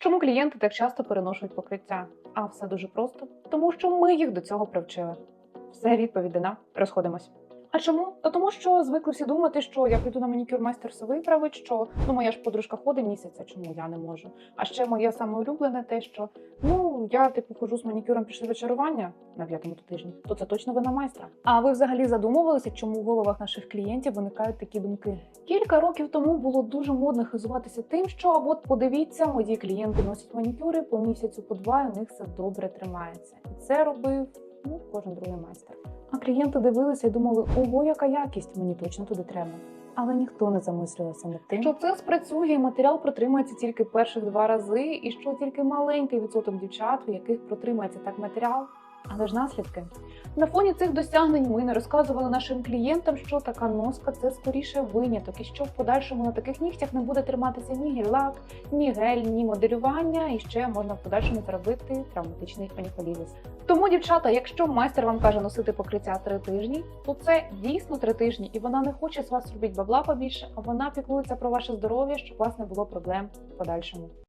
Чому клієнти так часто переношують покриття? А все дуже просто, тому що ми їх до цього привчили. Все відповідь дана. Розходимось. А чому? Та тому, що звикли всі думати, що я прийду на манікюр майстер все виправить, що ну моя ж подружка ходить місяця, чому я не можу. А ще моє саме улюблене те, що ну я типу хожу з манікюром після вечорування на п'ятому тижні, то це точно вина майстра. А ви взагалі задумувалися, чому в головах наших клієнтів виникають такі думки? Кілька років тому було дуже модно хизуватися тим, що от подивіться, мої клієнти носять манікюри по місяцю, по два, у них все добре тримається. І це робив ну кожен другий майстер. А клієнти дивилися і думали, ого, яка якість, мені точно туди треба. Але ніхто не замислювався над тим, що це спрацює, і матеріал протримається тільки перших два рази, і що тільки маленький відсоток дівчат, у яких протримається так матеріал. Але ж наслідки на фоні цих досягнень ми не розказували нашим клієнтам, що така носка це скоріше виняток, і що в подальшому на таких нігтях не буде триматися ні гель-лак, ні гель, ні моделювання, і ще можна в подальшому заробити травматичний оніхолізис. Тому, дівчата, якщо майстер вам каже носити покриття три тижні, то це дійсно три тижні, і вона не хоче з вас робити бабла побільше, а вона піклується про ваше здоров'я, щоб у вас не було проблем в подальшому.